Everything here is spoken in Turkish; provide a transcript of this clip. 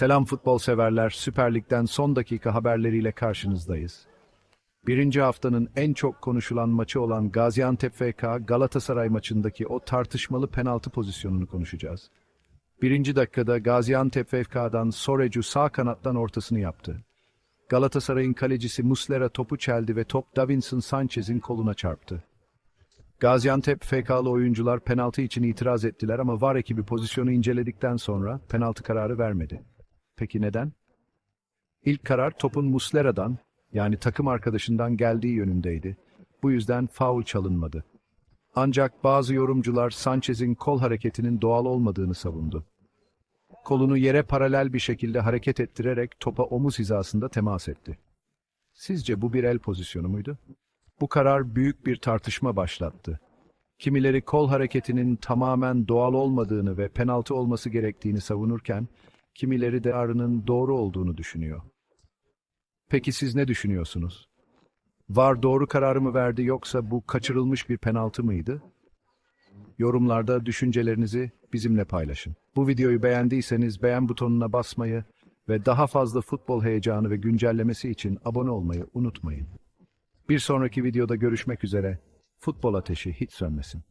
Selam futbol severler, Süper Lig'den son dakika haberleriyle karşınızdayız. Birinci haftanın en çok konuşulan maçı olan Gaziantep FK Galatasaray maçındaki o tartışmalı penaltı pozisyonunu konuşacağız. Birinci dakikada Gaziantep FK'dan Sorecu sağ kanattan ortasını yaptı. Galatasaray'ın kalecisi Muslera topu çeldi ve top Davinson Sanchez'in koluna çarptı. Gaziantep FK'lı oyuncular penaltı için itiraz ettiler ama VAR ekibi pozisyonu inceledikten sonra penaltı kararı vermedi. Peki neden? İlk karar topun Muslera'dan yani takım arkadaşından geldiği yönündeydi. Bu yüzden faul çalınmadı. Ancak bazı yorumcular Sanchez'in kol hareketinin doğal olmadığını savundu. Kolunu yere paralel bir şekilde hareket ettirerek topa omuz hizasında temas etti. Sizce bu bir el pozisyonu muydu? Bu karar büyük bir tartışma başlattı. Kimileri kol hareketinin tamamen doğal olmadığını ve penaltı olması gerektiğini savunurken, kimileri de arının doğru olduğunu düşünüyor. Peki siz ne düşünüyorsunuz? VAR doğru kararı mı verdi yoksa bu kaçırılmış bir penaltı mıydı? Yorumlarda düşüncelerinizi bizimle paylaşın. Bu videoyu beğendiyseniz beğen butonuna basmayı ve daha fazla futbol heyecanı ve güncellemesi için abone olmayı unutmayın. Bir sonraki videoda görüşmek üzere. Futbol ateşi hiç sönmesin.